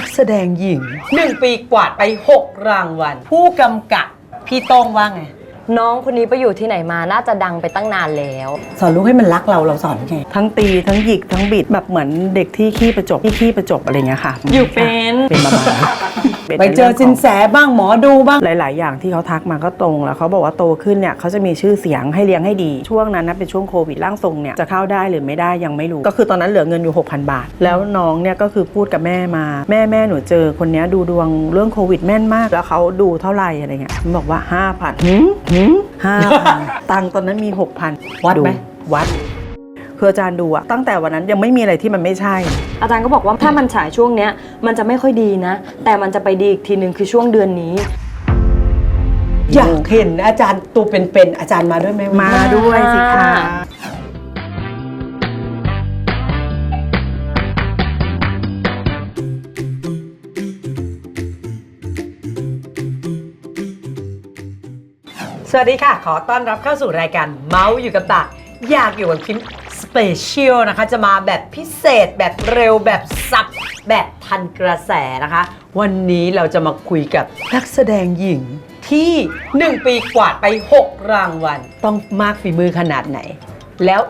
นักแสดงหญิง หนึ่งปีกวาดไป 6 รางวัล ผู้กำกับพี่โต้งว่าไง น้องคนนี้ไปอยู่ที่ไหนมาน่าจะดังไปตั้งนานแล้ว สอนลูกให้มันรักเราเราสอนไง ทั้งตีทั้งหยิกทั้งบิดแบบเหมือนเด็กที่ขี้ประจบที่ขี้ประจบอะไรเงี้ยค่ะอยู่เป็น เป็นประมาณนั้น ป็นไปเจอสินแสบ้างหมอดูบ้างหลาย ๆ อย่างที่เขาทักมาก็ตรงแล้วเขาบอกว่าโตขึ้นเนี่ยเขาจะมีชื่อเสียงให้เลี้ยงให้ดี ช่วงนั้นนะเป็นช่วงโควิดร่างทรงเนี่ยจะเข้าได้หรือไม่ได้ยังไม่รู้ก็คือตอนนั้นเหลือเงินอยู่ 6,000 บาท แล้วน้องเนี่ยก็คือพูดกับแม่มา แม่แม่หนูเจอคนเนี้ยดูดวงเรื่องโควิดแม่นมาก แล้วเขาดูเท่าไหร่อะไรเงี้ยมันบอกว่า5,000หืมหืมห้าพันตังค์ตอนนั้นมี6,000วัดไหมวัด คืออาจารย์ดูอะตั้งแต่วันนั้นยังไม่มีอะไรที่มันไม่ใช่ อาจารย์ก็บอกว่าถ้ามันฉายช่วงเนี้ยมันจะไม่ค่อยดีนะ แต่มันจะไปดีอีกทีหนึ่งคือช่วงเดือนนี้ อยากเห็นอาจารย์ตัวเป็นๆอาจารย์มาด้วยไหมวันนี้ มาด้วยสิคะ สวัสดีค่ะ ขอต้อนรับเข้าสู่รายการเมาส์อยู่กับตาอยากอยู่กับคิมส เปเชียลนะคะ จะมาแบบพิเศษแบบเร็วแบบสับ แบบทันกระแสนะคะ วันนี้เราจะมาคุยกับนักแสดงหญิงที่ 1 ปีกวาดไป 6 รางวัล ต้องมากฝีมือขนาดไหน แล้ว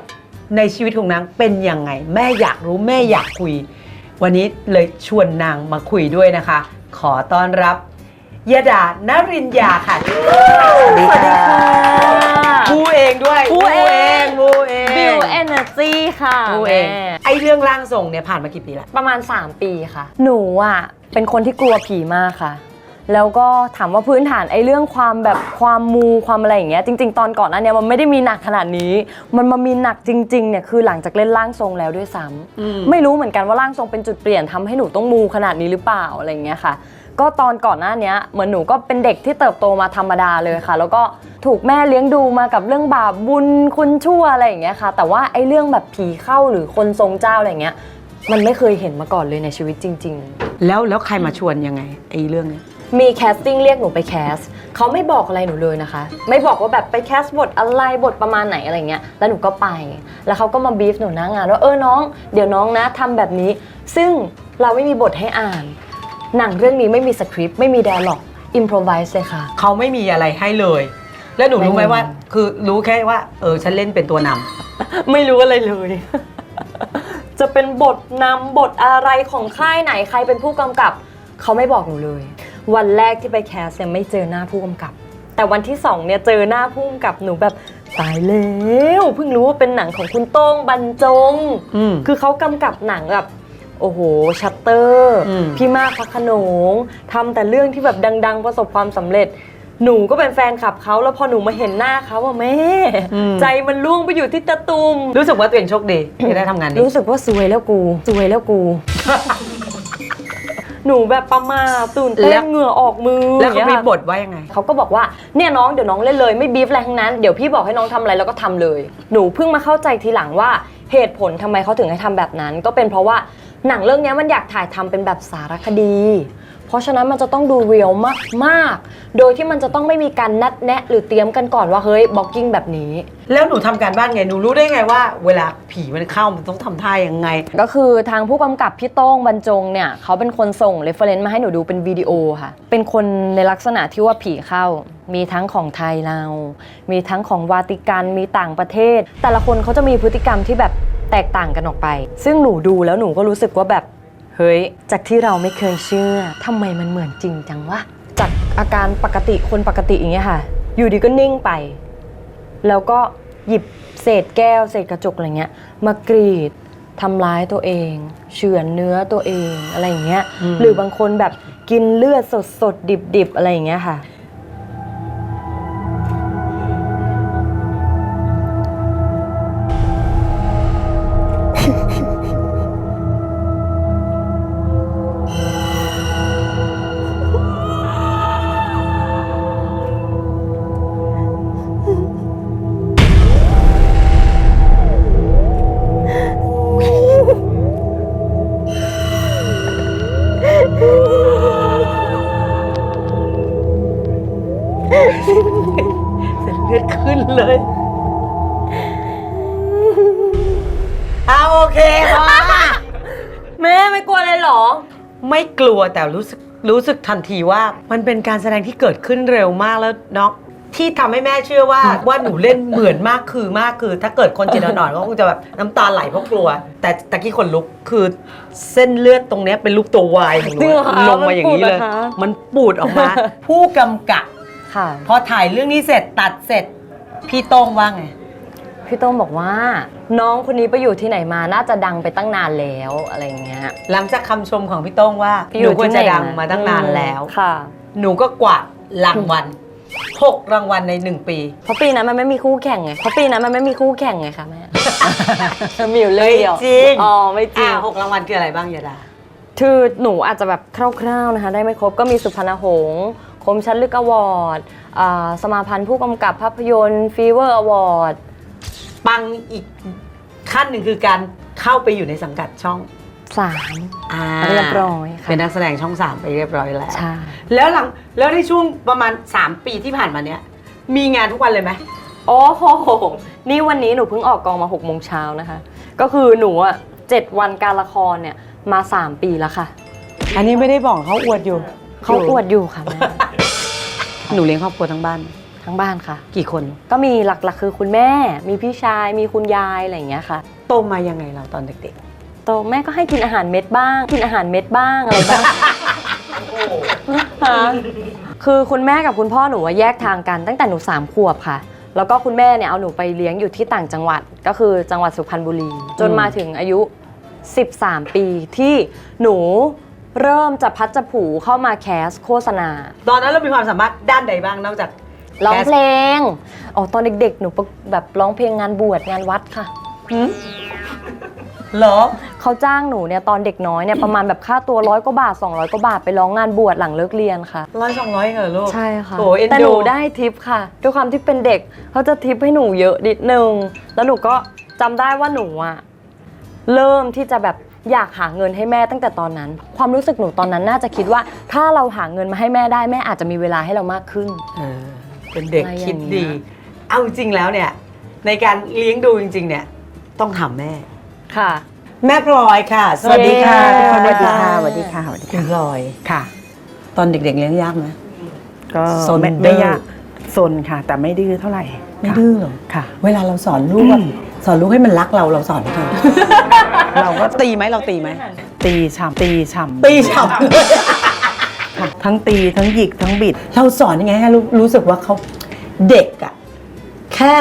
ในชีวิตของนางเป็นยังไง แม่อยากรู้แม่อยากคุย วันนี้เลยชวนนางมาคุยด้วยนะคะ ขอต้อนรับยดานรินยาค่ะ สวัสดีค่ะ ผู้เองด้วยผู้เอง ผู้เองบิวเอเนอร์จีค่ะผู้เอง แม่ไอเรื่องร่างทรงเนี่ยผ่านมากี่ปีละ ประมาณ 3 ปีค่ะ หนูอะ เป็นคนที่กลัวผีมากค่ะ แล้วก็ถามว่าพื้นฐานไอ้เรื่องความแบบความมูความอะไรอย่างเงี้ยจริง ๆ ตอนก่อนหนั้นเนี่ยมันไม่ได้มีหนักขนาดนี้ มันมามีหนักจริงๆเนี่ยคือหลังจากเล่นร่างทรงแล้วด้วยซ้ำไม่รู้เหมือนกันว่าร่างทรงเป็นจุดเปลี่ยนทำให้หนูต้องมูขนาดนี้หรือเปล่าอะไรอย่างเงี้ยค่ะ ก็ตอนก่อนหน้าเนี้ยเหมือนหนูก็เป็นเด็กที่เติบโตมาธรรมดาเลยค่ะ แล้วก็ถูกแม่เลี้ยงดูมากับเรื่องบาปบุญคุณชั่วอะไรอย่างเงี้ยค่ะ แต่ว่าไอ้เรื่องแบบผีเข้าหรือคนทรงเจ้าอะไรอย่างเงี้ย มันไม่เคยเห็นมาก่อนเลยในชีวิตจริงๆแล้วแล้วใครมาชวนยังไงไอเรื่องเนี้ยมีแคสติ้งเรียกหนูไปแคสเขาไม่บอกอะไรหนูเลยนะคะ ไม่บอกว่าแบบไปแคสบทอะไรบทประมาณไหนอะไรเงี้ยแล้วหนูก็ไป แล้วเขาก็มาบีฟหนูหน้างานว่าเออน้อง เดี๋ยวน้องนะทำแบบนี้ ซึ่งเราไม่มีบทให้อ่าน หนังเรื่องนี้ไม่มีสคริปต์ไม่มี d ด a l ล็อกอิมพรไวส์เลยค่ะ เขาไม่มีอะไรให้เลย แล้วหนูรู้ไหมไม่มีว่า คือรู้แค่ว่า เออ ฉันเล่นเป็นตัวนำ ไม่รู้อะไรเลย จะเป็นบทนำบทอะไรของค่ายไหนใครเป็นผู้กำกับ เขาไม่บอกหนูเลย วันแรกที่ไปแคสเนี่ยไม่เจอหน้าผู้กำกับ แต่วันที่สองเนี่ยเจอหน้าผู้กำกับหนูแบบตายแล้วเพิ่งรู้ว่าเป็นหนังของคุณโต้งบรรจง อืม คือเขากำกับหนังแบบ โอ้โห ชัตเตอร์อืมพี่มากพระโขนงทำแต่เรื่องที่แบบดัง ๆ ประสบความสำเร็จ หนูก็เป็นแฟนคลับเขาแล้วพอหนูมาเห็นหน้าเขาอะแม่ ใจมันล่วงไปอยู่ที่ตะตุม รู้สึกว่าตัวเองโชคดีที่ได้ทำงานนี้รู้สึกว่าซวยแล้วกูซวยแล้วกู หนูแบบประมาทตื่นเต้แล้นวเหงื่อออกมือแล้วเขาอย่งมีงี้ยค่ะบทว่ายังไงเขาก็บอกว่าเนี่ยน้องเดี๋ยวน้องเล่นเลยไม่บีฟอะไรทั้งนั้นเดี๋ยวพี่บอกให้น้องทำอะไรแล้วก็ทำเลย หนูเพิ่งมาเข้าใจทีหลังว่าเหตุผลทำไมเขาถึงให้ทำแบบนั้น ก็เป็นเพราะว่า หนังเรื่องนี้มันอยากถ่ายทำเป็นแบบสารคดี เพราะฉะนั้นมันจะต้องดูเรียลมากมากๆ โดยที่มันจะต้องไม่มีการนัดแนะหรือเตรียมกันก่อนว่าเฮ้ยบล็อกกิ้งแบบนี้ แล้วหนูทำการบ้านไง หนูรู้ได้ไงว่า เวลาผีมันเข้ามันต้องทำท่ายังไง ก็คือทางผู้กำกับพี่โต้งบรรจงเนี่ยเขาเป็นคนส่งเรฟเฟรนซ์มาให้หนูดูเป็นวิดีโอค่ะ เป็นคนในลักษณะที่ว่าผีเข้า มีทั้งของไทยเรา มีทั้งของวาติกัน มีต่างประเทศ แต่ละคนเขาจะมีพฤติกรรมที่แบบ แตกต่างกันออกไป ซึ่งหนูดูแล้วหนูก็รู้สึกว่าแบบ เฮ้ย จากที่เราไม่เคยเชื่อทำไมมันเหมือนจริงจังวะ จากอาการปกติคนปกติอย่างเงี้ยค่ะ อยู่ดีก็นิ่งไป แล้วก็หยิบเศษแก้ว เศษกระจกอะไรเงี้ย มากรีดทำร้ายตัวเอง เฉือนเนื้อตัวเองอะไรอย่างเงี้ยอืมหรือบางคนแบบกินเลือดสดสดดิบดิบๆอะไรอย่างเงี้ยค่ะ วแต่รู้สึกรู้สึกทันทีว่ามันเป็นการแสดงที่เกิดขึ้นเร็วมากแล้วเนาะที่ทำให้แม่เชื่อว่าว่าหนูเล่นเหมือนมากคือมากคือ ถ้าเกิดคนจิตอ่อนๆก็คงจะแบบน้ำตาไหลเพราะกลัว แต่ตะกี้คนลุกคือเส้นเลือดตรงเนี้ยเป็นรูปตัววายของหนูจริงเหรอคะลงมาอย่างนี้เลย มันปูดเหรอคะ มันปูดออกมา ผู้กำกับ ค่ะ พอถ่ายเรื่องนี้เสร็จตัดเสร็จ พี่โต้งว่าไง พี่โต้งบอกว่า น้องคนนี้ไปอยู่ที่ไหนมาน่าจะดังไปตั้งนานแล้วอะไรอย่างเงี้ยหลังจากคำชมของพี่โต้งว่าหนูควรจะดังมาตั้งนานแล้ว ค่ะ หนูก็กวาดรางวัลหกรางวัลในหนึ่งปี เพราะปีนั้นมันไม่มีคู่แข่งไง เพราะปีนั้นมันไม่มีคู่แข่งไงคะแม่ มีอยู่เรื่องเดียวไม่จริง อ๋อไม่จริอ่างหกรางวัลคืออะไรบ้างยาดาคือหนูอาจจะแบบคร่าวๆนะคะ ได้ไม่ครบก็มีสุพรรณหงษ์คมชัดลึกอวอร์ดอ่าสมาพันธ์ผู้กำกับภาพยนตร์ฟีเวอร์อวอร์ด ปังอีกขั้นหนึ่งคือการเข้าไปอยู่ในสังกัดช่องสามอ่าเรียบร้อยค่ะเป็นนักแสดงช่องสามไปเรียบร้อยแล้ว ใช่แล้วหลังแล้วในช่วงประมาณ 3 ปีที่ผ่านมาเนี้ยมีงานทุกวันเลยไหมโอ้โหนี่วันนี้หนูเพิ่งออกกองมา6กโมงเช้านะคะ ก็คือหนูอะเจ็ดวันการละครเนี่ยมา 3 ปีแล้วค่ะ อันนี้ไม่ได้บอกเขาอวดอยู่เขาอวดอยู่ค่ะแม่หนูเลี้ยงครอบครัวทั้งบ้าน ทั้งบ้านค่ะ กี่คนก็มีหลักๆ คือคุณแม่ มีพี่ชาย มีคุณยายอะไรอย่างเงี้ยค่ะ โตมายังไงเราตอนเด็กโตแม่ก็ให้กินอาหารเม็ดบ้าง กินอาหารเม็ดบ้างอะไรบ้างค่ะคือคุณแม่กับคุณพ่อหนูอะแยกทางกันตั้งแต่หนูสามขวบค่ะ แล้วก็คุณแม่เนี่ยเอาหนูไปเลี้ยงอยู่ที่ต่างจังหวัด ก็คือจังหวัดสุพรรณบุรี จนมาถึงอายุ 13 ปีที่หนูเริ่มจะพัดจะผูเข้ามาแคสโฆษณา ๆ ตอนนั้นเรามีความสามารถด้านใดบ้างนอกจาก ร้องเพลงอ๋อตอนเด็กๆ หนูประแบบร้องเพลงงานบวชงานวัดค่ะเหรอเขาจ้างหนูเนี่ยตอนเด็กน้อยเนี่ยประมาณแบบค่าตัวร้อยกว่าบาท 200กว่าบาทไปร้องงานบวชหลังเลิกเรียนค่ะร้อยสองร้อยเหรอลูกใช่ค่ะโอ้เอ็นแต่หดูนูได้ทิปค่ะด้วยความที่เป็นเด็กเขาจะทิปให้หนูเยอะนิดนึงแล้วหนูก็จำได้ว่าหนูอะเริ่มที่จะแบบอยากหาเงินให้แม่ตั้งแต่ตอนนั้น ความรู้สึกหนูตอนนั้นน่าจะคิดว่า ถ้าเราหาเงินมาให้แม่ได้แม่อาจจะมีเวลาให้เรามากขึ้น เออเป็นเด็กอะไรอย่างคิดเงี้ยดีเอาจริงๆแล้วเนี่ย ในการเลี้ยงดูจริง ๆ เนี่ย ต้องถามแม่ ค่ะ แม่พลอยค่ะ สวัสดีค่ะเย้ สวัสดีค่ะสวัสดีค่ะสวัสดีคุณค่ะพลอย ค่ะ ตอนเด็ก ๆ เลี้ยงยากไหม ก็ซนไม่ดื้ไม่อยากซนค่ะ แต่ไม่ดื้อเท่าไหร่ไม่ค่ะดื้อหรอค่ะ เวลาเราสอนลูกอะสอนลูกให้มันรักเราเราสอนยังไงเราก็ตีไหมเราตีไหมตีฉ่ำตีฉ่ำ ตีฉับ ค่ะ ทั้งตีทั้งหยิกทั้งบิด เราสอนยังไงให้รู้รู้สึกว่าเขาเด็กอะแค่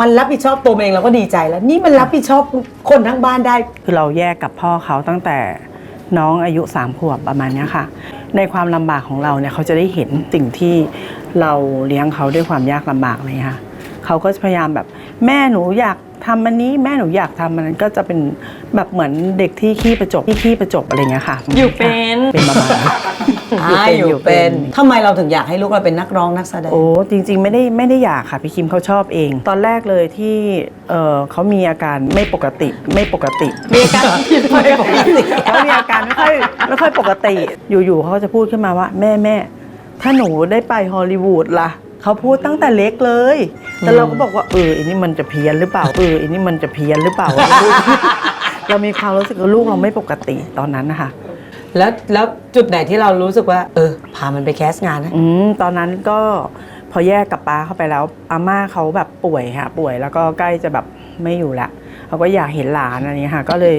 มันรับผิดชอบตัวมันเองเราก็ดีใจแล้ว นี่มันรับผิดชอบคนทั้งบ้านได้ คือเราแยกกับพ่อเขาตั้งแต่น้องอายุสามขวบประมาณเนี้ยค่ะ ในความลำบากของเราเนี่ยเขาจะได้เห็นสิ่งที่เราเลี้ยงเขาด้วยความยากลำบากเลยค่ะเขาก็จะพยายามแบบแม่หนูอยาก ทำอันนี้แม่หนูอยากทำอันนั้นก็จะเป็นแบบเหมือนเด็กที่ขี้ประจบที่ขี้ประจบอะไรเงี้ยค่ะอยู่เป็นเป็นประมาณนั้น อ่าอยู่เป็นทำไมเราถึงอยากให้ลูกเราเป็นนักร้องนักแสดง โอ้จริงๆไม่ได้ไม่ได้อยากค่ะพี่คิมเขาชอบเอง ตอนแรกเลยที่เออเขามีอาการไม่ปกติไม่ปกติ มีอาการผิดปกติเขามีอาการไม่ค่อยไม่ค่อยปกติ อยู่ๆเขาก็จะพูดขึ้นมาว่า แม่แม่ ถ้าหนูได้ไปฮอลลีวูดล่ะ เขาพูดตั้งแต่เล็กเลย แต่เราก็บอกว่าเอออันนี้มันจะเพี้ยนหรือเปล่าเอออันนี้มันจะเพี้ยนหรือเปล่า เรามีความรู้สึกว่าลูกเราไม่ปกติตอนนั้นนะคะแล้วแล้วจุดไหนที่เรารู้สึกว่า เออ พามันไปแคสงานนะอืมตอนนั้นก็พอแยกกับป้าเข้าไปแล้วอาม่าเขาแบบป่วยค่ะป่วยแล้วก็ใกล้จะแบบไม่อยู่ละเขาก็อยากเห็นหลานอะไรอย่างเงี้ยค่ะ ก็เลย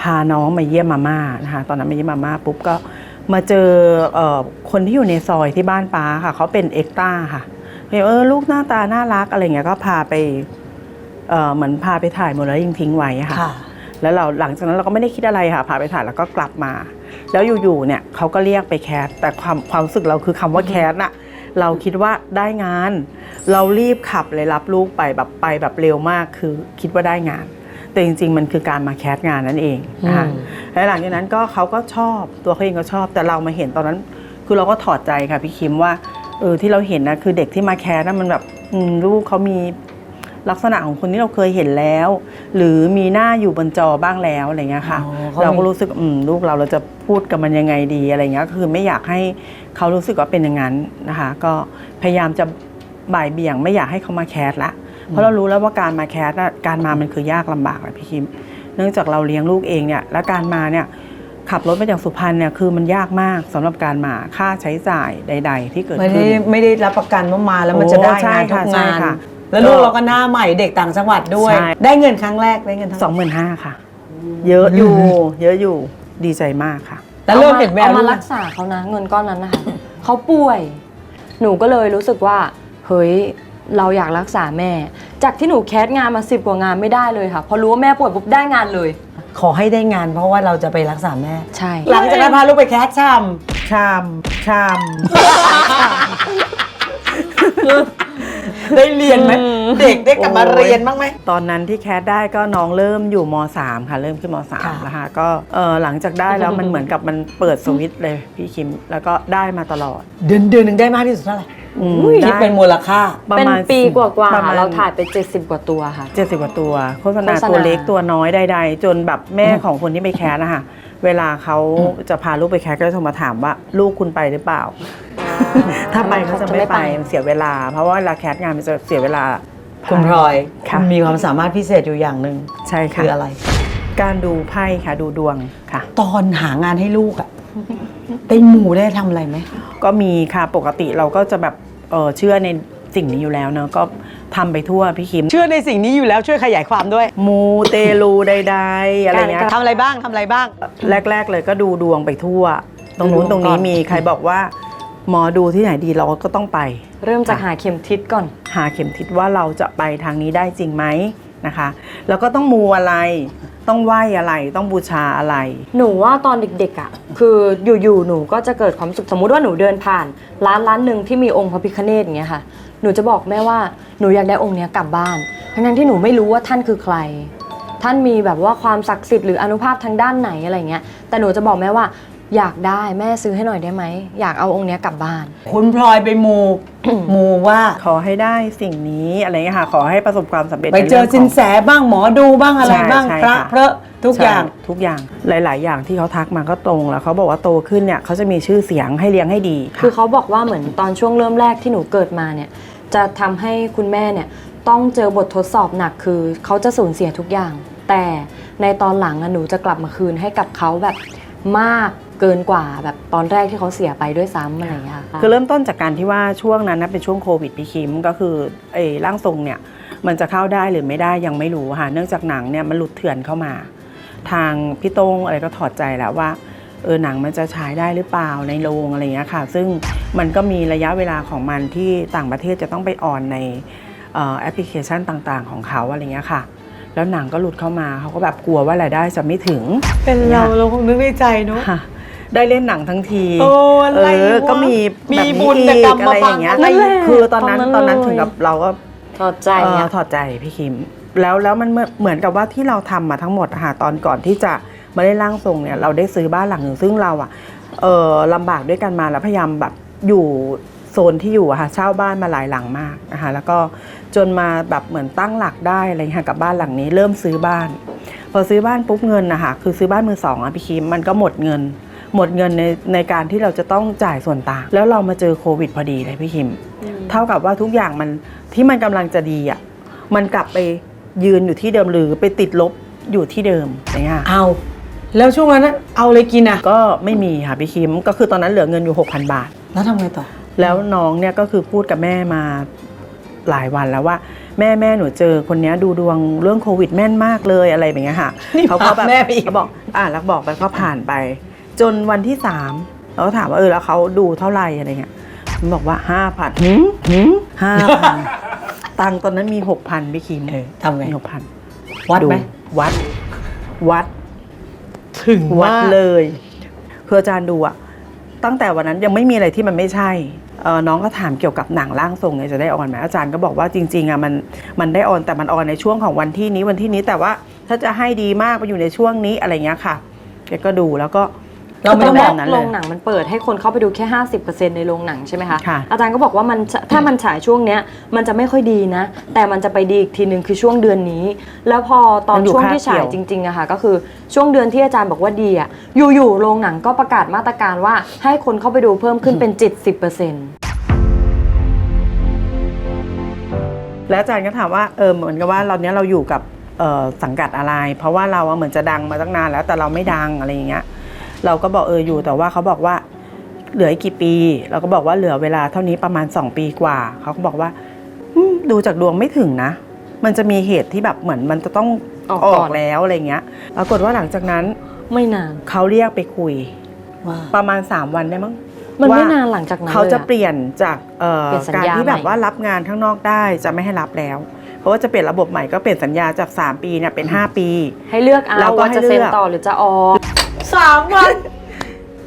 พาน้องมาเยี่ยมมาม่านะคะตอนนั้นมาเยี่ยมมาม่าปุ๊บก็มาเจอเอ่อคนที่อยู่ในซอยที่บ้านป้าค่ะเขาเป็นเอ็กต้าค่ะ เออลูกหน้าตาน่ารักอะไรเงี้ยก็พาไปเอ่อเหมือนพาไปถ่ายหมดแล้วยิงทิ้งไว้อะค่ะค่ะ แล้วเราหลังจากนั้นเราก็ไม่ได้คิดอะไรค่ะ พาไปถ่ายแล้วก็กลับมา แล้วอยู่ๆเนี่ยเขาก็เรียกไปแคสแต่ความความรู้สึกเราคือคำว่าแคสน่ะเราคิดว่าได้งาน เรารีบขับเลยรับลูกไปแบบไปแบบเร็วมากคือคิดว่าได้งาน แต่จริง ๆ มันคือการมาแคสงานนั่นเองนะคะอืมและหลังจากนั้นก็เขาก็ชอบตัวเขาเองก็ชอบ แต่เรามาเห็นตอนนั้น คือเราก็ถอดใจค่ะพี่คิมว่า เออที่เราเห็นนะคือเด็กที่มาแคสน่ะมันแบบอืมลูกเขามีลักษณะของคนที่เราเคยเห็นแล้ว หรือมีหน้าอยู่บนจอบ้างแล้วอะไรเงี้ยค่ะอ๋อเขามีเราก็รู้สึกอืมลูกเราเราจะพูดกับมันยังไงดีอะไรเงี้ยก็คือไม่อยากให้เขารู้สึกว่าเป็นอย่างนั้นนะคะ ก็พยายามจะบ่ายเบี่ยง ไม่อยากให้เขามาแคสละเพราะเรารู้แล้วว่าการมาแคสน่ะการมามันคือยากลำบากอะพี่คิม เนื่องจากเราเลี้ยงลูกเองเนี่ย และการมาเนี่ย ขับรถมาจากสุพรรณเนี่ยคือมันยากมากสำหรับการมาค่าใช้จ่ายใด ๆ ที่เกิดไม่ขึ้ได้นไม่ได้รับประกันว่ามาแล้วมันโอ้จะได้ใช่งานทุค่ะกใช่งานค่ะแล้วลูกก็เราก็หน้าใหม่เด็กต่างจังหวัดด้วยใช่ได้เงินครั้งแรกได้เงินทั้งสองหมื่นห้าค่ะ เยอะอยู่ เยอะอยู่ดีใจมากค่ะ แล้วเริ่มเห็นแววเอามาลูกรักษาเขานะเงินก้อนนั้นนะคะเขาป่วย หนูก็เลยรู้สึกว่าเฮ้ยเราอยากรักษาแม่ จากที่หนูแคสงานมาสิบกว่างานไม่ได้เลยค่ะ พอรู้ว่าแม่ป่วยปุ๊บได้งานเลย ขอให้ได้งานเพราะว่าเราจะไปรักษาแม่ ใช่ หลังจากนั้นพาลูกไปแคสช่ชามชามำได้เรียนไหมเด็กได้กลับมาโอ้ยเรียนบ้างไหม ตอนนั้นที่แคสได้ก็น้องเริ่มอยู่ม .3 ค่ะ เริ่มขึ้นมค่ะ .3 แล้วค่ะก็เออหลังจากได้แล้วมันเหมือนกับมันเปิดสวิตช์เลยพี่คิม แล้วก็ได้มาตลอด เดือนเดือนหนึ่งได้มากที่สุดเท่าไหร่ อืมคิดได้ เป็นมูลค่าประเป็นมาณปีกว่าประมาณๆเราถ่ายไป 70 กว่าตัวค่ะ เจ็ดสิบกว่าตัวโฆษณาโฆษณา ตัวเล็กตัวน้อยใดๆ จนแบบแม่ของคนที่ไปแคสนะคะเวลาเขาจะพาลูกไปแคสก็จะโทรมาถามว่าลูกคุณไปหรือเปล่า ถ้าไปเขาจะไม่ไปมันเสียเวลา เพราะว่าเวลาแคสงานมันจะเสียเวลา คุณพลอยค่ะ ณมีความสามารถพิเศษอยู่อย่างหนึ่งใช่ค่ะคืออะไร การดูไพ่ค่ะดูดวงค่ะ ตอนหางานให้ลูกอะ ได้หมู่ได้ทำอะไรไหม ก็มีค่ะปกติเราก็จะแบบเออเชื่อในสิ่งนี้อยู่แล้วเนอะก็ทำไปทั่วพี่คิม เชื่อในสิ่งนี้อยู่แล้วช่วยขยายความด้วยมูเตลูใดๆอะไรเงี้ย ทำอะไรบ้างทำอะไรบ้าง แรก ๆ เลยก็ดูดวงไปทั่ว ตรงนู้นดูดวงตรงนี้ก่อน มีใครบอกว่า หมอดูที่ไหนดีเราก็ต้องไป เริ่มจากหาเข็มทิศก่อน หาเข็มทิศว่าเราจะไปทางนี้ได้จริงไหมนะคะ แล้วก็ต้องมูอะไร ต้องไหว้อะไรต้องบูชาอะไร หนูว่าตอนเด็กๆอะคืออยู่ๆหนูก็จะเกิดความสุขสมมุติว่าหนูเดินผ่าน ร้านร้านหนึ่งที่มีองค์พระพิฆเนศอย่างเงี้ยค่ะ หนูจะบอกแม่ว่าหนูอยากได้องค์เนี้ยกลับบ้านทั้งนั้นที่หนูไม่รู้ว่าท่านคือใคร ท่านมีแบบว่าความศักดิ์สิทธิ์หรืออนุภาพทางด้านไหนอะไรเงี้ยแต่หนูจะบอกแม่ว่า อยากได้แม่ซื้อให้หน่อยได้ไหม อยากเอาองค์เนี้ยกลับบ้าน คุณพลอยไปหมูหมูว่า ขอให้ได้สิ่งนี้อะไรเงี้ยค่ะขอให้ประสบความสำเร็จไปเจอใรื่งขงสินแสบ้างหมอดูบ้างอะไรใช่บ้างใช่พระค่ะ เพระทุกอย่าง ใช่ทุกอย่างหลาย ๆ อย่างที่เขาทักมาก็ตรงแล้วเขาบอกว่าโตขึ้นเนี่ยเขาจะมีชื่อเสียงให้เลี้ยงให้ดีคือเขาบอกว่าเหมือนตอนช่วงเริ่มแรกที่หนูเกิดมาเนี่ย จะทำให้คุณแม่เนี่ยต้องเจอบททดสอบหนักคือเขาจะสูญเสียทุกอย่าง แต่ในตอนหลังอะหนูจะกลับมาคืนให้กับเขาแบบมาก เกินกว่าแบบตอนแรกที่เขาเสียไปด้วยซ้ำอะไรอย่างเงี้ยค่ะคือเริ่มต้นจากการที่ว่าช่วงนั้นนะเป็นช่วงโควิดพี่คิมก็คือไอ้ร่างทรงเนี่ยมันจะเข้าได้หรือไม่ได้ยังไม่รู้ค่ะเนื่องจากหนังเนี่ยมันหลุดเถื่อนเข้ามา ทางพี่โต้งอะไรก็ถอดใจแล้วว่าเออหนังมันจะฉายได้หรือเปล่าในโรงอะไรเงี้ยค่ะ ซึ่งมันก็มีระยะเวลาของมันที่ต่างประเทศจะต้องไปออนในเอ่อแอปพลิเคชันต่างๆ ของเขาอะไรเงี้ยค่ะ แล้วหนังก็หลุดเข้ามาเขาก็แบบกลัวว่ารายได้จะไม่ถึง เป็นเราเราคงนึกในใจเนาะค่ะ ได้เล่นหนังทั้งทีโอ้อะไรเออวะก็มีมีแบบนี้บุญแต่กรรมอะไรอย่างเงี้ยมาบังนั่นแหละ คือตอนนั้นตตออนนนั้นั้นนเลย ถึงกับเราก็ ถอดใจเอ่อเนี่ยถอดใจพี่คิม แล้วแล้วมันเหมือนเหมือนกับว่าที่เราทำมาทั้งหมดอะค่ะตอนก่อนที่จะมาได้ร่างทรงเนี่ยเราได้ซื้อบ้านหลังหนึ่งซึ่งเราอะเออลำบากด้วยกันมาแล้วพยายามแบบอยู่โซนที่อยู่อะค่ะเช่าบ้านมาหลายหลังมากนะคะแล้วก็จนมาแบบเหมือนตั้งหลักได้อะไรอย่างเงี้ยกับบ้านหลังนี้เริ่มซื้อบ้าน พอซื้อบ้านปุ๊บเงินนะคะคือซื้อบ้านมือสองอะพี่คิมมันก็หมดเงิน หมดเงินในในการที่เราจะต้องจ่ายส่วนต่าง แล้วเรามาเจอโควิดพอดีเลยพี่คิม เท่ากับว่าทุกอย่างมันที่มันกำลังจะดีอะมันกลับไปยืนอยู่ที่เดิมหรือไปติดลบอยู่ที่เดิมอย่างเงี้ยเอาแล้วช่วงนั้นนะเอาเลยกินอะก็ไม่มีค่ะพี่คิมก็คือตอนนั้นเหลือเงินอยู่ 6,000 บาท แล้วทำไงต่อ แล้วน้องเนี่ยก็คือพูดกับแม่มาหลายวันแล้วว่า แม่แม่หนูเจอคนเนี้ยดูดวงเรื่องโควิดแม่นมากเลยอะไรแบบเนี้ยค่ะนี่เขาก็แบบพาแม่ไปอีกเขาบอก อ่าแล้วบอกไปก็ผ่านไป จนวันที่สามเราก็ถามว่าเออแล้วเขาดูเท่าไหร่อะไรเงี้ยมันบอกว่าห้าพันหืมหืมห้าพันตังค์ตอนนั้นมีหกพันพี่คิมเออทำไง มีหกพันวัดไหม วัด วัด ถึงวัดเลยคืออาจารย์ดูอะตั้งแต่วันนั้นยังไม่มีอะไรที่มันไม่ใช่เอ่อน้องก็ถามเกี่ยวกับหนังร่างทรงเนี่ยจะได้ออนไหมอาจารย์ก็บอกว่าจริงๆอะมันมันได้ออนแต่มันออนในช่วงของวันที่นี้วันที่นี้แต่ว่าถ้าจะให้ดีมากไปอยู่ในช่วงนี้อะไรเงี้ยค่ะแกก็ดูแล้วก็ เราไม่ต้องแรบกอกนั้นโรเลยงหนังมันเปิดให้คนเข้าไปดูแค่ 50%ในโรงหนังใช่ไหมคะ ค่ะ อาจารย์ก็บอกว่ามันจะถ้ามันฉายช่วงเนี้ยมันจะไม่ค่อยดีนะ แต่มันจะไปดีอีกทีหนึ่งคือช่วงเดือนนี้ แล้วพอตอนมันอยู่ช่วงคาบที่ฉายเกี่ยว จริงๆอะค่ะก็คือช่วงเดือนที่อาจารย์บอกว่าดีอะอยู่ๆโรงหนังก็ประกาศมาตรการว่าให้คนเข้าไปดูเพิ่มขึ้นเป็น 70%แล้วอาจารย์ก็ถามว่าเออเหมือนกับว่าเราเนี้ยเราอยู่กับเอ่อสังกัดอะไร เพราะว่าเราอะเหมือนจะดังมาตั้งนานแล้วแต่เราไม่ดังอะไรอย่างเงี้ย เราก็บอกเอออยู่แต่ว่าเขาบอกว่าเหลืออีกกี่ปี เราก็บอกว่าเหลือเวลาเท่านี้ประมาณ 2 ปีกว่า เขาก็บอกว่าอืมดูจากดวงไม่ถึงนะ มันจะมีเหตุที่แบบเหมือนมันจะต้องออกอก่ออนกแล้วอะไรเงี้ยปรากฏว่าหลังจากนั้นไม่นานเขาเรียกไปคุยว่าประมาณ 3 วันได้มั้งมันไม่ว่นานหลังจากนั้นเขาจะลยอเปลี่ยนจากเอ่อเปลี่ยนสัญการญาที่แบบใหม่ว่ารับงานข้างนอกได้จะไม่ให้รับแล้ว เพราะว่าจะเปลี่ยนระบบใหม่ก็เปลี่ยนสัญญาจาก 3 ปีเนี่ยเป็น 5 ปี ให้เลือกเอาเราก็ว่าให้จะเซ็นเลือกต่อหรือจะออก สามวัน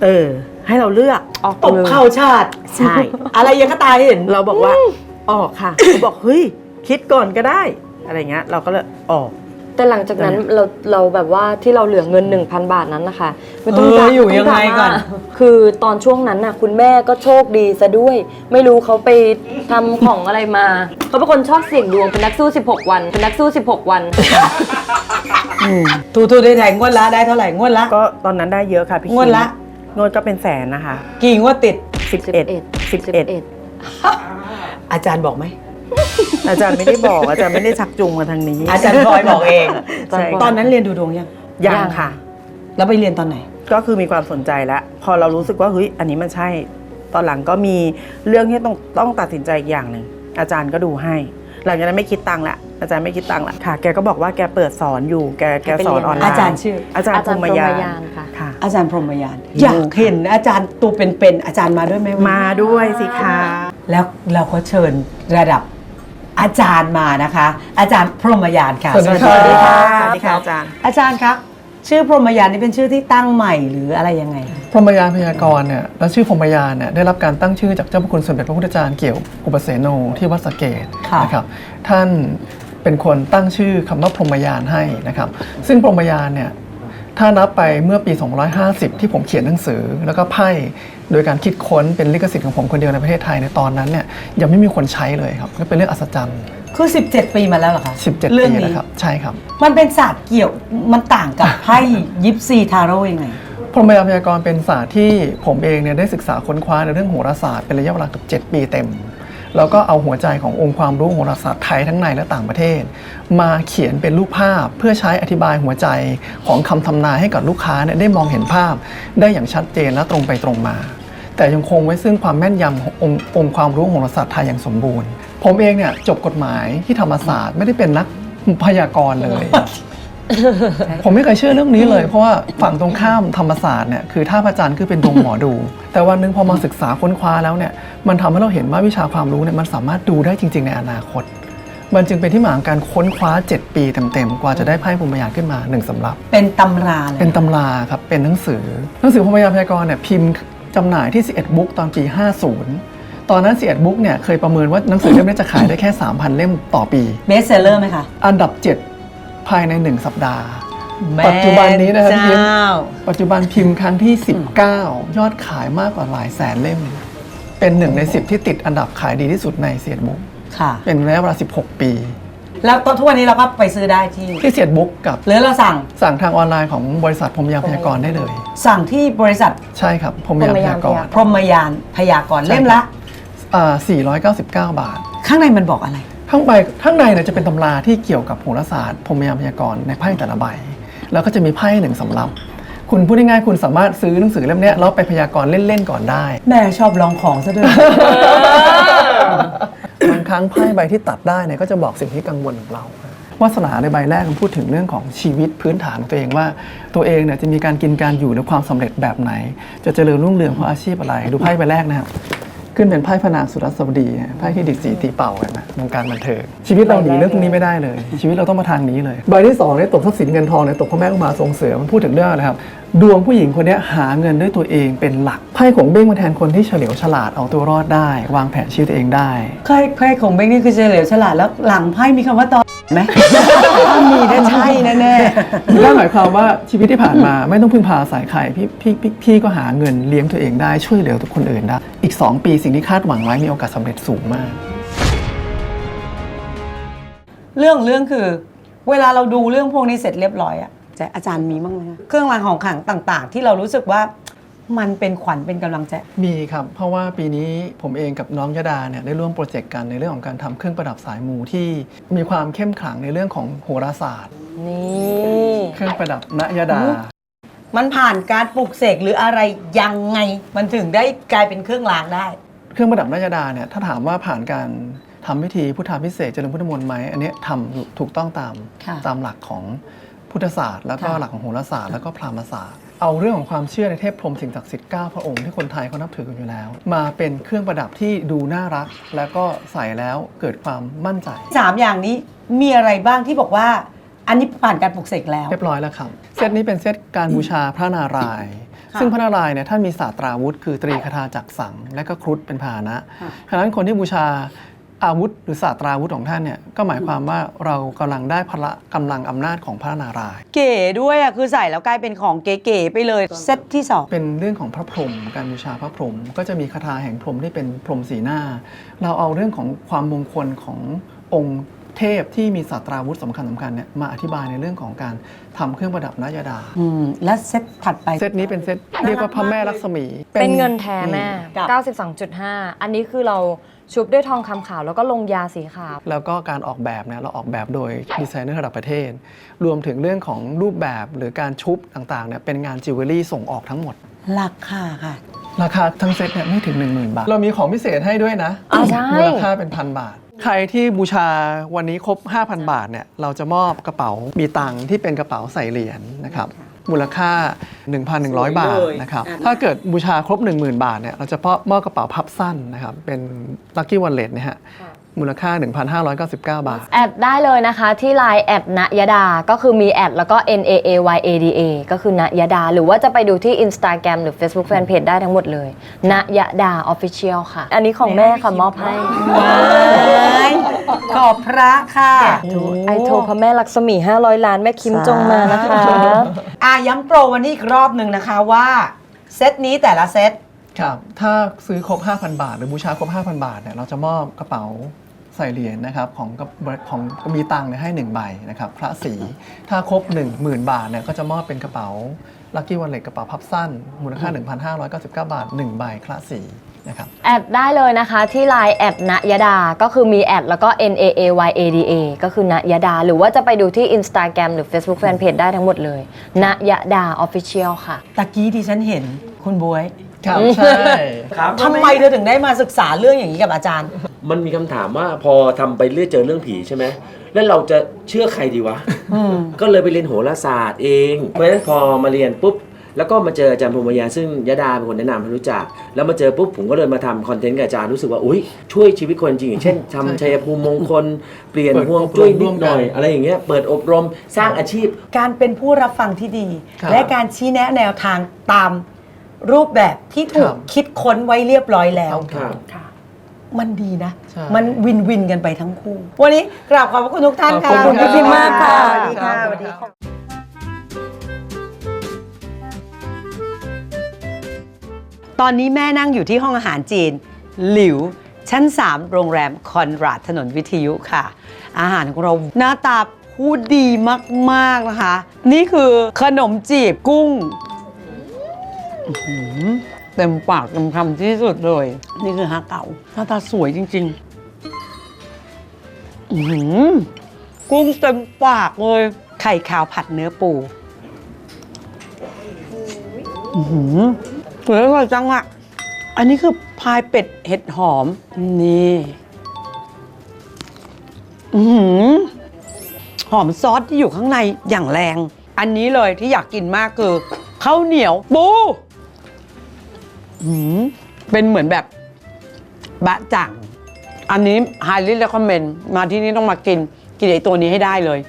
เออ ให้เราเลือกออกตบเลยเข่าชาติ ใช่ อะไรยังก็ตายเห็น เราบอกว่า ออกค่ะเขาบอกเฮ้ย คิดก่อนก็ได้ อะไรเงี้ย เราก็เลยออก แต่หลังจากนั้นเราเราแบบว่าที่เราเหลือเงิน 1,000 บาทนั้นนะคะไม่ต้องเออดราอยู่ม่ยังไงก่อนต้ดราม่าคือตอนช่วงนั้นน่ะ คุณแม่ก็โชคดีซะด้วย ไม่รู้เขาไปทำของอะไรมาเขาเป็นคนชอบเสี่ยงดวงเป็นนักสู้ 16 วัน เป็นนักสู้ 16 วันทูทูได้แทงงวดละได้เท่าไหร่งวดละ ก็ตอนนั้นได้เยอะค่ะพี่งวดละ งวดก็เป็นแสนนะคะกี่งวดติด 11 11อาจารย์บอกไหม อาจารย์ไม่ได้บอกอาจารย์ไม่ได้ชักจูงมาทางนี้อาจารย์พลอยบอกเองใช่ตอนนั้นเรียนดูดวงยังยังค่ะ แล้วไปเรียนตอนไหน ก็คือมีความสนใจแล้ว พอเรารู้สึกว่าเฮ้ยอันนี้มันใช่ ตอนหลังก็มีเรื่องที่ต้องต้องตัดสินใจอีกอย่างหนึ่งอาจารย์ก็ดูให้ หลังจากนั้นไม่คิดตังค์ละอาจารย์ไม่คิดตังค์ละค่ะ แกก็บอกว่าแกเปิดสอนอยู่แกแกสอนออนไลน์อาจารย์ชื่อ อาจารย์อาพจารรย์หมพรหมยานยานค่ะค่ะ อาจารย์พรหมยานอยากเห็นอาจารย์ตัวเป็นๆอาจารย์มาด้วยไหมวันนี้มาด้วยสิคะแล้วเราก็เชิญระดับ อาจารย์มานะคะ อาจารย์พรหมยานค่ะสวัสดีครับสวัสดีค่ะอาจารย์อาจารย์ครับชื่อพรหมยานนี่เป็นชื่อที่ตั้งใหม่หรืออะไรยังไง พรหมยานพยากรณ์เนี่ยและชื่อพรหมยานเนี่ยได้รับการตั้งชื่อจากเจ้าพระคุณสมเด็จพระพุทธจารย์เกี่ยวอุปเสโนที่วัดสะเกตค่ะนะครับท่านเป็นคนตั้งชื่อคำว่าพรหมยานให้นะครับ ซึ่งพรหมยานเนี่ยถ้านับไปเมื่อปี 250 ที่ผมเขียนหนังสือแล้วก็ไพ่ โดยการคิดค้นเป็นลิขสิทธิ์ของผมคนเดียวในประเทศไทยในตอนนั้นเนี่ยยังไม่มีคนใช้เลยครับก็เป็นเรื่องอัศจรรย์ คือ 17 ปีมาแล้วเหรอคะ17เรื่ปีนี้นะครับใช่ครับ มันเป็นศาสตร์เกี่ยวมันต่างกับไพ่ยิปซีทาโร่ยังไง พรหมยานพยากรณ์เป็นศาสตร์ที่ผมเองเนี่ยได้ศึกษาค้นคว้าในเรื่องโหราศาสตร์เป็นระยะเวลาเกือบ7ปีเต็ม แล้วก็เอาหัวใจขององค์ความรู้โหราศาสตร์ไทยทั้งในและต่างประเทศ มาเขียนเป็นรูปภาพเพื่อใช้อธิบายหัวใจของคำทำนายให้กับลูกค้าเนี่ยได้มองเห็นภาพ ได้อย่างชัดเจนและตรงไปตรงมา แต่ยังคงไว้ซึ่งความแม่นยำขององค์องค์ความรู้โหราศาสตร์ไทยอย่างสมบูรณ์ ผมเองเนี่ยจบกฎหมายที่ธรรมศาสตร์ไม่ได้เป็นนักพยากรณ์เลย ผมไม่เคยเชื่อเรื่องนี้เลยเพราะว่าฝั่งตรงข้ามธรรมศาสตร์เนี่ยคือท่าพระจันทร์คือเป็นดวงหมอดู แต่วันหนึงพอมาศึกษาค้นคว้าแล้วเนี่ยมันทำให้เราเห็นว่าวิชาความรู้เนี่ยมันสามารถดูได้จริง ๆ ในอนาคต มันจึงเป็นที่มาของการค้นคว้า 7 ปีเต็มๆกว่าจะได้ไพ่ภูมิยานขึ้นมาหนึ่งสำรับ เป็นตำราเลยเป็นตำราครับเป็นหนังสือหนังสือพรหมยานพยากรณ์เนี่ยพิมพ์จำหน่ายที่ 11 บุ๊กตอนปี 50ตอนนั้น11บุ๊กเนี่ยเคยประเมินว่าหนังสือเล่มนี้จะขายได้แค่ 3,000 เล่มต่อปีเบสเซลเลอร์ไหมคะ อันดับ 7 ภายใน 1 สัปดาห์ ปัจจุบันนี้นะครับพี่ยิ้มเจ้าปัจจุบันพิมพ์ครั้งที่ 19 ยอดขายมากกว่าหลายแสนเล่ม เป็นหนึ่งใน 10 ที่ติดอันดับขายดีที่สุดในเซียดบุ๊กค่ะเป็นระยะเวลา 16 ปี แล้วตอนทุกวันนี้เราก็ไปซื้อได้ที่ที่เซียดบุ๊กกับหรือเราสั่งสั่งทางออนไลน์ของบริษัทพรหมยานพยากรณ์ได้เลย สั่งที่บริษัทใช่ครับพรหมยานพยากรณ์พรหมยานพยากรณ์เล่มละอ่า499 บาท ข้างในมันบอกอะไร ข้างใบข้างในเนี่ยจะเป็นตำราที่เกี่ยวกับโหราศาสตร์พรหมยานพยากรณ์ในไพ่แต่ละใบ แล้วก็จะมีไพ่หนึ่งสำรับคุณพูดง่ายๆคุณสามารถซื้อหนังสือเล่มเนี้ยแล้วไปพยากรณ์เล่นๆก่อนได้ แม่ชอบลองของซะด้วย บางครั้งไพ่ใบที่ตัดได้เนี่ยก็จะบอกสิ่งที่กังวลของเราวาสนาในใบแรกมันพูดถึงเรื่องของชีวิตพื้นฐานของตัวเองว่า ตัวเองเนี่ยจะมีการกินการอยู่ในความสำเร็จแบบไหน จะเจริญรุ่งเรืองเพราะอาชีพอะไรดูไพ่ใบแรกนะครับ ขึ้นเป็นไพ่พนางสุรสวดีไพ่ที่ดิดสีตีเป่ากันนะวงการบันเทิงชีวิตเราหนีเรื่องตรงนี้ไม่ได้เลย ชีวิตเราต้องมาทางนี้เลย ใบที่สองเนี่ยตกทรัพย์สินเงินทองเนี่ยตกพ่อแม่อุมาทรงเสือมันพูดถึงเรื่องอะไรครับ ดวงผู้หญิงคนเนี้ยหาเงินด้วยตัวเองเป็นหลักไพ่ของเบ้งมาแทนคนที่เฉลียวฉลาดเอาตัวรอดได้ วางแผนชีวิตตัวเองได้ไพ่ไพ่ของเบงนี่คือเฉลียวฉลาดแล้วหลังไพ่มีคำว่าตอนไหมถ้ามีได้ใช่แน่นั่นหมายความว่าชีวิตที่ผ่านมาไม่ต้องพึ่งพาอาศัยใครพี่พี่พี่พี่ก็หาเงินเลี้ยงตัวเองได้ช่วยเหลือทุกคนอื่นได้อีก 2 ปีสิ่งที่คาดหวังไว้มีโอกาสสำเร็จสูงมากๆเรื่องเรื่องคือ เวลาเราดูเรื่องพวกนี้เสร็จเรียบร้อยอะ แต่อาจารย์มีบ้างไหมคะเครื่องรางของขลังต่าง ๆ ที่เรารู้สึกว่ามันเป็นขวัญเป็นกำลังใจ มีครับ เพราะว่าปีนี้ผมเองกับน้องยดาเนี่ยได้ร่วมโปรเจกต์กันในเรื่องของการทำเครื่องประดับสายมูที่มีความเข้มขลังในเรื่องของโหราศาสตร์ นี่ เครื่องประดับณยดา มันผ่านการปลูกเสกหรืออะไรยังไง มันถึงได้กลายเป็นเครื่องรางได้ เครื่องประดับราชดาเนี่ยถ้าถามว่าผ่านการทำพิธีพุทธาพิเศษกเจริญพุทธมนต์ไหมอันเนี้ยทำถูกต้องตามค่ะ ตามหลักของ พุทธศาสตร์แล้วก็ค่ะ หลักของโหราศาสตร์แล้วก็พราหมณ์ศาสตร์ เอาเรื่องของความเชื่อในเทพพรหมสิ่งศักดิ์สิทธิ์9พระองค์ที่คนไทยเขานับถือกันอยู่แล้ว มาเป็นเครื่องประดับที่ดูน่ารัก แล้วก็ใส่แล้วเกิดความมั่นใจ สามอย่างนี้มีอะไรบ้างที่บอกว่า อันนี้ผ่านการปลูกเสกแล้ว เรียบร้อยแล้วครับ เซตนี้เป็นเซตการบูชาพระนารายณ์ค่ะซึ่งพระนารายณ์เนี่ยท่านมีศาสตราวุธ คือตรีคาถาจักรสัง และก็ครุฑเป็นพาหนะค่ะ ฉะนั้นคนที่บูชา อาวุธหรือศาสตราวุธของท่านเนี่ยก็หมายความว่าเรากำลังได้พละกำลังอำนาจของพระนารายณ์เก๋ด้วยอะคือใส่แล้วกลายเป็นของเก๋ๆไปเลย เซตที่สองเป็นเรื่องของพระพรหมการบูชาพระพรหมก็จะมีคาถาแห่งพรหมที่เป็นพรหมสีหน้า เราเอาเรื่องของความมงคลขององค์เทพที่มีศาสตราวุธสำคัญสำคัญๆเนี่ยมาอธิบายในเรื่องของการ ทำเครื่องประดับนายดา อืมและเซตถัดไป เซตนี้เป็นเซตเรียกว่าพระแม่ลักษมี เป็นเงินแท้แม่กับ92.5 อันนี้คือเราชุบด้วยทองคำขาวแล้วก็ลงยาสีขาว แล้วก็การออกแบบเนี่ยเราออกแบบโดยดีไซเนอร์ระดับประเทศ รวมถึงเรื่องของรูปแบบหรือการชุบต่างๆเนี่ยเป็นงานจิวเวลรี่ส่งออกทั้งหมด ราคาค่ะ ราคาทั้งเซตเนี่ยไม่ถึง 10,000 บาท เรามีของพิเศษให้ด้วยนะอ่าใช่มูลค่าเป็นพันบาท ใครที่บูชาวันนี้ครบ 5,000 บาทเนี่ยเราจะมอบกระเป๋ามีตังค์ที่เป็นกระเป๋าใส่เหรียญนะครับมูลค่า 1,100 บาทนะครับอะถ้าเกิดบูชาครบ 10,000 บาทเนี่ยเราจะมอบกระเป๋าพับสั้นนะครับเป็น Lucky Wallet นะฮะ มูลค่า 1,599 บาท แอดได้เลยนะคะที่ Line แอดณยดา ก็คือมีแอดแล้วก็ N A A Y A D A ก็คือณยดา หรือว่าจะไปดูที่ Instagram หรือ Facebook Fanpage ได้ทั้งหมดเลยณยดา Official ค่ะ อันนี้ของแม่ค่ะมอบให้ว้ายขอบพระค่ะไอโทรพระแม่ลักษมี 500 ล้านแม่คิมจงมานะคะอาย้ำโปรวันนี้อีกรอบหนึ่งนะคะว่า เซตนี้แต่ละเซตครับ ถ้าซื้อครบ 5,000 บาท หรือบูชาครบ 5,000 บาทเนี่ยเราจะมอบกระเป๋า ใส่เหรียญนะครับของกระของมีตังค์เนี่ยให้ 1 ใบนะครับพระสีถ้าครบ 10,000 บาทเนี่ยก็จะมอบเป็นกระเป๋าลั c กี้วันเล็กกระเป๋าพับสั้น มูลค่า 1,599 บาท 1 ใบคละสีนะครับแอดได้เลยนะคะที่ Line แอดณยดา ก็คือมีแอดแล้วก็ N A A Y A D A ก็คือณยดา หรือว่าจะไปดูที่ Instagram หรือ Facebook Fanpage ได้ทั้งหมดเลยณยดา Official ค่ะ ตะกี้ที่ฉันเห็นคุณบวย ครับใช่ครับทำไมเธอถึงได้มาศึกษาเรื่องอย่างนี้กับอาจารย์ มันมีคำถามว่าพอทำไปเรื่อยเจอเรื่องผีใช่ไหมแล้วเราจะเชื่อใครดีวะ ก็เลยไปเรียนโหราศาสตร์เอง เพราะฉะนั้นพอมาเรียนปุ๊บ แล้วก็มาเจออาจารย์พรหมยานซึ่งยดาเป็นคนแนะนำให้รู้จัก แล้วมาเจอปุ๊บผมก็เลยมาทำคอนเทนต์กับอาจารย์รู้สึกว่าอุ้ยช่วยชีวิตคนจริงอย่างเช่นทำชัยภูมิมงคล เปลี่ยนเปิดห่วงอบรมจุ้ยนิร่วดมหน่อยกันอะไรอย่างเงี้ยเปิดอบรมสร้างอาชีพ การเป็นผู้รับฟังที่ดี ครับ และการชี้แนะแนวทางตาม รูปแบบที่ถูคกรับคิดค้นไว้เรียบร้อยแล้ว ครับมันดีนะ ใช่มันวินวินกันไปทั้งคู่ วันนี้กราบขอบพระคุณทุกท่านค่ะขอบคุณพี่พิมพ์มากค่ะ สวัสดีค่ะครับสวัสดีค่ะ ตอนนี้แม่นั่งอยู่ที่ห้องอาหารจีน หลิว ชั้น 3 โรงแรมคอนราดถนนวิทยุค่ะ อาหารของเราหน้าตาพูดดีมาก ๆ นะคะ นี่คือขนมจีบกุ้งอื้อหือ เต็มปากเต็มคำที่สุดเลย นี่คือฮาเก๋าหน้าตาสวยจริงๆอื้อหือกุ้งเต็มปากเลย ไข่ขาวผัดเนื้อปูอื้อหือสวยอร่อยจังอะอันนี้คือพายเป็ดเห็ดหอม นี่อือหือหอมซอสที่อยู่ข้างในอย่างแรง อันนี้เลยที่อยากกินมากคือข้าวเหนียวปู เป็นเหมือนแบบบะจ่างอันนี้ highly recommend มาที่นี่ต้องมากิน กินไอตัวนี้ให้ได้เลย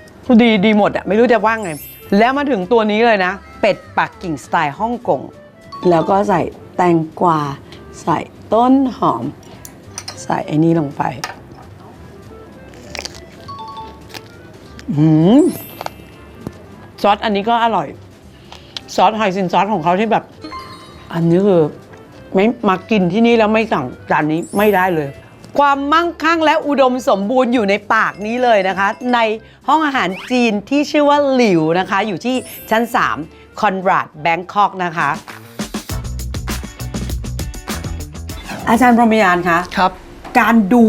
ดีดีหมดอะไม่รู้จะว่าไง แล้วมาถึงตัวนี้เลยนะ เป็ดปักกิ่งสไตล์ฮ่องกงแล้วก็ใส่แตงกวา ใส่ต้นหอม ใส่ไอ้นี้ลงไปหืมซอสอันนี้ก็อร่อย ซอสไฮซินซอสของเขาที่แบบ อันนี้คือ ไม่มากินที่นี่แล้วไม่สั่งจานนี้ไม่ได้เลย ความมั่งคั่งและอุดมสมบูรณ์อยู่ในปากนี้เลยนะคะ ในห้องอาหารจีนที่ชื่อว่าหลิวนะคะ อยู่ที่ชั้น 3 คอนราดแบงคอกนะคะ อาจารย์พรหมยานคะครับ การดู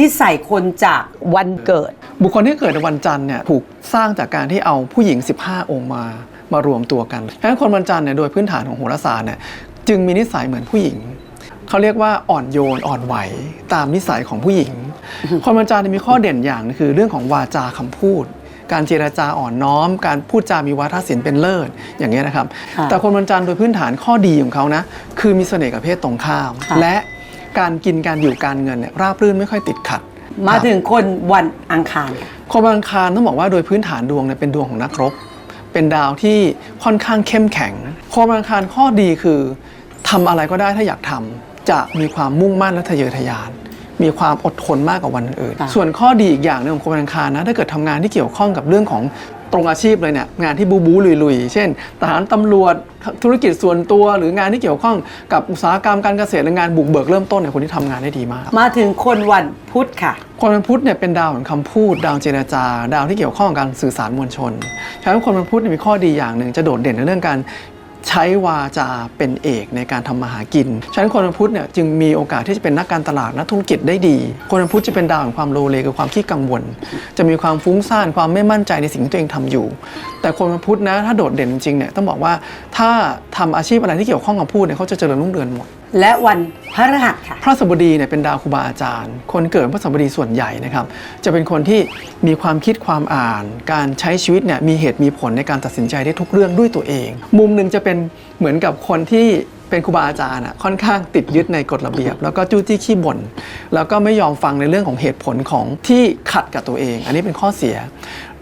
นิสัยคนจากวันเกิด บุคคลที่เกิดในวันจันทร์เนี่ยถูกสร้างจากการที่เอาผู้หญิง 15 องค์มามารวมตัวกันฉะนั้นคนวันจันทร์เนี่ยโดยพื้นฐานของโหราศาสตร์เนี่ย จึงมีนิสัยเหมือนผู้หญิง เขาเรียกว่าอ่อนโยนอ่อนไหวตามนิสัยของผู้หญิง คนวันจันทร์เนี่ยมีข้อเด่นอย่างหนึงคือเรื่องของวาจาคำพูด การเจรจาอ่อนน้อม การพูดจามีวาทศิลป์เป็นเลิศอย่างเงี้ยนะครับค่ะแต่คนวันจันทร์โดยพื้นฐานข้อดีของเขานะคือมีเสน่ห์กับเพศตรงข้ามค่ะและการกินการอยู่การเงินเนี่ยราบรื่นไม่ค่อยติดขัด มาครับถึงคนวันอังคาร คนวันอังคารต้องบอกว่าโดยพื้นฐานดวงเนี่ยเป็นดวงของนักรบเป็นดาวที่ค่อนข้างเข้มแข็งคนวันอังคารข้อดีคือ ทำอะไรก็ได้ถ้าอยากทำจะมีความมุ่งมั่นและทะเยอทะยาน มีความอดทนมากกว่าวันอื่นค่ะส่วนข้อดีอีกอย่างหนึงของคนวันอังคารนะถ้าเกิดทำงานที่เกี่ยวข้องกับเรื่องของตรงอาชีพเลยเนี่ยงานที่บูบูลุยๆ เช่นทหารตำรวจธุรกิจส่วนตัว หรืองานที่เกี่ยวข้องกับอุตสาหกรรมการเกษตรหรืองานบุกเบิกเริ่มต้นเนี่ยคนที่ทำงานได้ดีมาก มาถึงคนวันพุธค่ะ คนวันพุธเนี่ยเป็นดาวแห่งคำพูด ดาวเจรจา ดาวที่เกี่ยวข้องกับการสื่อสารมวลชนฉะนั้นคนวันพุธเนี่ยมีข้อดีอย่างหนึ่งจะโดดเด่นในเรื่องการ ใช้วาจาเป็นเอกในการทำมาหากิน ฉะนั้นคนวันพุธเนี่ยจึงมีโอกาสที่จะเป็นนักการตลาดนักธุรกิจได้ดี คนวันพุธจะเป็นดาวแห่งความโลเลคือความขี้กังวล จะมีความฟุ้งซ่านความไม่มั่นใจในสิ่งที่ตัวเองทำอยู่ แต่คนวันพุธนะถ้าโดดเด่นจริงเนี่ยต้องบอกว่าถ้าทำอาชีพอะไรที่เกี่ยวข้องกับพูดเนี่ยเขาจะเจริญรุ่งเรืองหมด และวันพฤหัสค่ะ พระสบดีเนี่ยเป็นดาวครูบาอาจารย์ คนเกิดพระสบดีส่วนใหญ่นะครับ จะเป็นคนที่มีความคิดความอ่าน การใช้ชีวิตเนี่ยมีเหตุมีผลในการตัดสินใจได้ทุกเรื่องด้วยตัวเอง มุมหนึ่งจะเป็นเหมือนกับคนที่เป็นครูบาอาจารย์อะค่อนข้างติดยึดในกฎระเบียบ แล้วก็จู้จี้ขี้บ่นแล้วก็ไม่ยอมฟังในเรื่องของเหตุผลของที่ขัดกับตัวเอง อันนี้เป็นข้อเสีย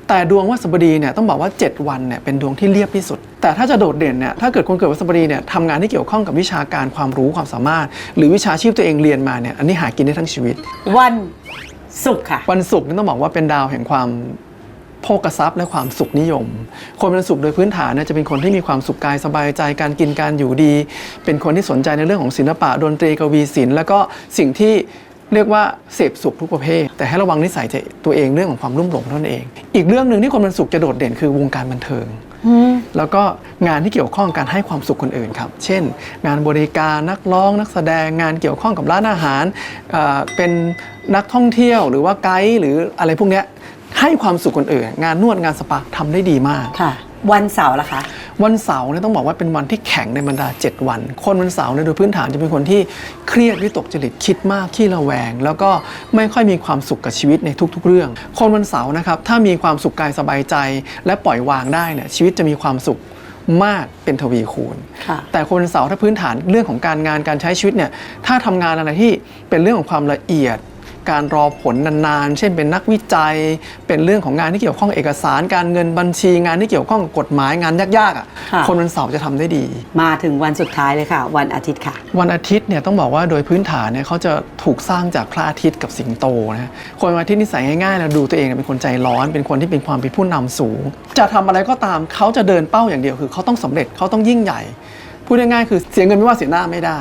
แต่ดวงวัสบดีเนี่ยต้องบอกว่า 7 วันเนี่ยเป็นดวงที่เรียบที่สุด แต่ถ้าจะโดดเด่นเนี่ยถ้าเกิดคนเกิดวัสบดีเนี่ยทำงานที่เกี่ยวข้องกับวิชาการความรู้ความสามารถ หรือวิชาชีพตัวเองเรียนมาเนี่ยอันนี้หากินได้ทั้งชีวิต วันศุกร์ค่ะ วันศุกร์นี่ต้องบอกว่าเป็นดาวแห่งความโภกทรัพย์และความสุขนิยม คนวันศุกร์โดยพื้นฐานเนี่ยจะเป็นคนที่มีความสุขกายสบายใจการกินการอยู่ดี เป็นคนที่สนใจในเรื่องของศิลปะดนตรีกวีศิลป์แล้วก็สิ่งที่เรียกว่าเสพสุขทุกประเภท แต่ให้ระวังนิสัยตัวเองเรื่องของความรุ่มหลงเท่านั้นเอง อีกเรื่องหนึ่งที่คนวันศุกร์จะโดดเด่นคือวงการบันเทิง แล้วก็งานที่เกี่ยวข้องการให้ความสุขคนอื่นครับ เช่น งานบริการนักร้องนักแสดงงานเกี่ยวข้องกับร้านอาหารเอ่อเป็นนักท่องเที่ยวหรือว่าไกด์หรืออะไรพวกเนี้ย ให้ความสุขคนอื่น งานนวดงานสปาทำได้ดีมาก ค่ะ วันเสาร์ล่ะคะ วันเสาร์เนี่ยต้องบอกว่าเป็นวันที่แข็งในบรรดา 7 วัน คนวันเสาร์เนี่ยโดยพื้นฐานจะเป็นคนที่เครียดวิตกจริตคิดมากขี้ระแวง แล้วก็ไม่ค่อยมีความสุขกับชีวิตในทุก ๆ เรื่อง คนวันเสาร์นะครับถ้ามีความสุขกายสบายใจ และปล่อยวางได้เนี่ยชีวิตจะมีความสุขมากเป็นทวีคูณค่ะแต่คนวันเสาร์ถ้าพื้นฐานเรื่องของการงานการใช้ชีวิตเนี่ยถ้าทำงานอะไรที่เป็นเรื่องของความละเอียด การรอผลนานๆ เช่นเป็นนักวิจัย เป็นเรื่องของงานที่เกี่ยวข้องกับเอกสาร การเงินบัญชีงานที่เกี่ยวข้องกับกฎหมายงานยากๆอะค่ะ คนวันเสาร์จะทำได้ดี มาถึงวันสุดท้ายเลยค่ะ วันอาทิตย์ค่ะ วันอาทิตย์เนี่ยต้องบอกว่าโดยพื้นฐานเนี่ยเขาจะถูกสร้างจากพระอาทิตย์กับสิงโตนะคนวันอาทิตย์นิสัยง่ายๆแล้วดูตัวเองเนี่ยเป็นคนใจร้อน เป็นคนที่เป็นความเป็นผู้นำสูง จะทำอะไรก็ตามเขาจะเดินเป้าอย่างเดียวคือเขาต้องสำเร็จเขาต้องยิ่งใหญ่ พูดง่ายๆคือเสียเงินไม่ว่าเสียหน้าไม่ได้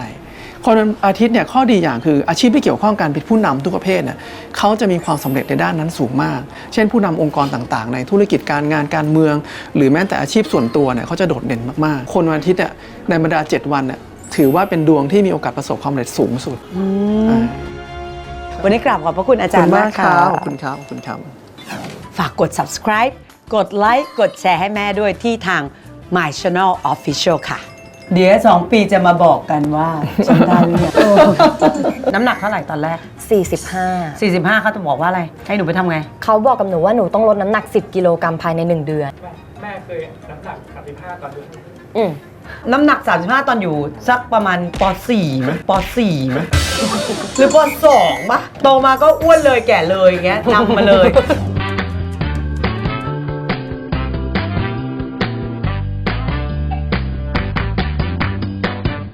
คนวันอาทิตย์เนี่ยข้อดีอย่างคืออาชีพที่เกี่ยวข้องการเป็นผู้นำทุกประเภทเนี่ยเขาจะมีความสำเร็จในด้านนั้นสูงมาก เช่นผู้นำองค์กรต่างๆ ในธุรกิจการงานการเมือง หรือแม้แต่อาชีพส่วนตัวเนี่ยเขาจะโดดเด่นมากๆ คนวันอาทิตย์เนี่ยในบรรดา 7 วันเนี่ยถือว่าเป็นดวงที่มีโอกาสประสบความสำเร็จสูงสุดอ่าวันนี้กราบขอบพระคุณอาขอบจารคุณย์มามากกคค่ะรับขอบคุณครับขอบคุณครับฝากกด subscribe กดไลค์กดแชร์ให้แม่ด้วยที่ทาง My Channel Official ค่ะ เดี๋ยวสองปีจะมาบอกกันว่าฉันได้หรือยังเออน้ำหนักเท่าไหร่ตอนแรก 45 45เขาจะบอกว่าอะไร ให้หนูไปทำไง เขาบอกกับหนูว่าหนูต้องลดน้ำหนัก 10 กิโลกรัมภายใน 1 เดือน แม่เคยน้ำหนัก35ตอนดูอืมน้ำหนัก 35 ตอนอยู่ สักประมาณป .4 ไหมป .4 ไหมหรือป .2 ปะโตมาก็อ้วนเลยแก่เลยอย่างเงี้ยนำมาเลย